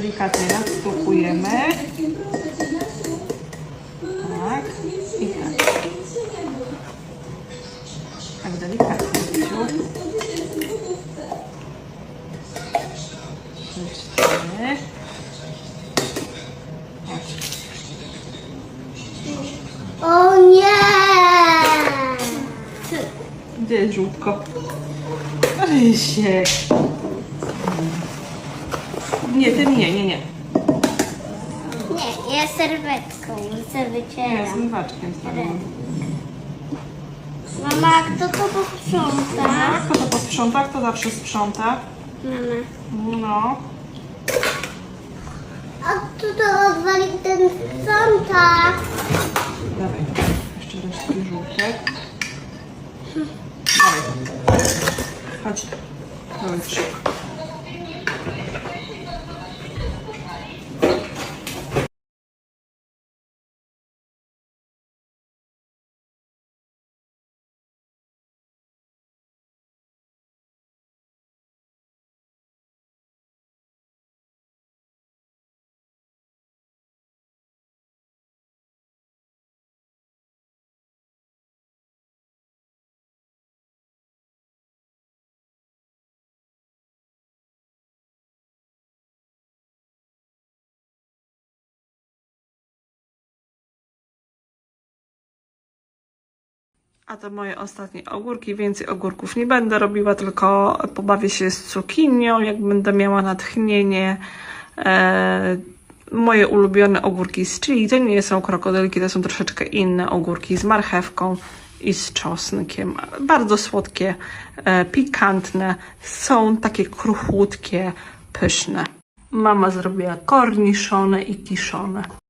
Delikatnie nadstukujemy. Tak. I tak. Tak delikatnie. O nie! Gdzie jest żółtko? Rysiek. Nie, ty nie, nie, nie. Nie, ja serwetką chcę Ja z wycieram. zmywaczkiem stanę. Mama, kto to posprząta? Kto to posprząta? Kto zawsze sprząta? Mama. No. A kto to odwalił ten sprząta? Dawaj. Jeszcze resztki żółtek. Dawaj. Chodź. Dawaj szybko. A to moje ostatnie ogórki. Więcej ogórków nie będę robiła, tylko pobawię się z cukinią, jak będę miała natchnienie. E, moje ulubione ogórki z chili. To nie są krokodylki, to są troszeczkę inne ogórki z marchewką i z czosnkiem. Bardzo słodkie, e, pikantne. Są takie kruchutkie, pyszne. Mama zrobiła korniszone i kiszone.